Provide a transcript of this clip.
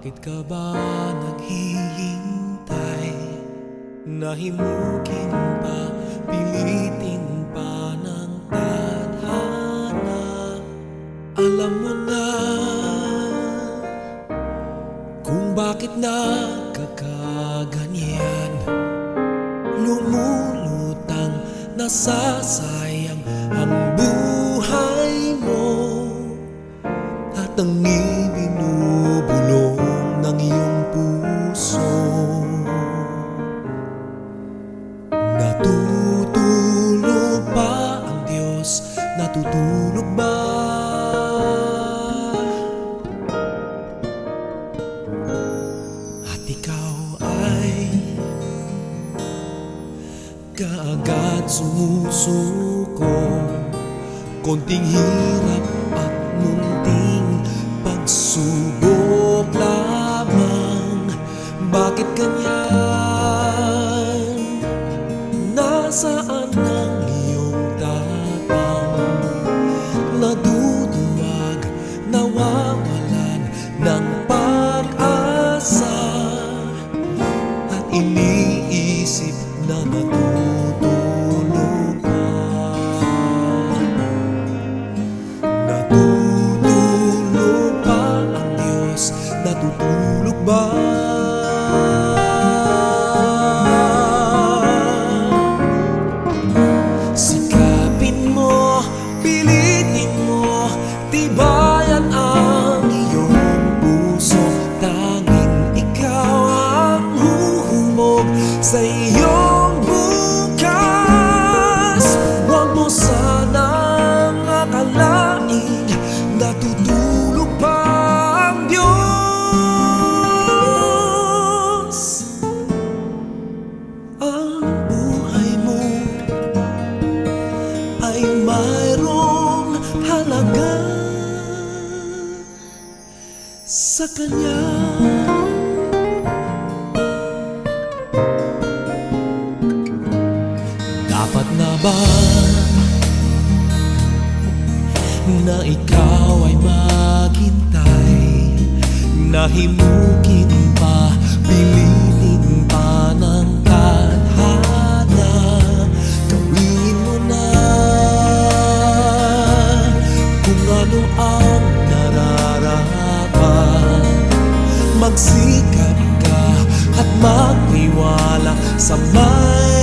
ka ba naghihintay? Nahimukin pa, pilitin pa ng tadhana Alam mo na kung bakit nagkakaganyan Lumulutang nasasayang ang buhay mo At ang ibinubulong kaagad sumusuko Konting hirap at munting pagsubok lamang Bakit ganyan? Nasaan ang iyong tapang? Naduduwag, nawawalan ng pag-asa At iniisip na natutulog sa iyong bukas Huwag mo sanang akalaing natutulog pa ang Diyos Ang buhay mo ay mayroong halaga sa Kanya. Na ba na ikaw ay maghintay? Nahimukin pa, pilitin pa ng tadhana. Gawin mo na kung ano ang nararapat Magsikap ka at magtiwala sa may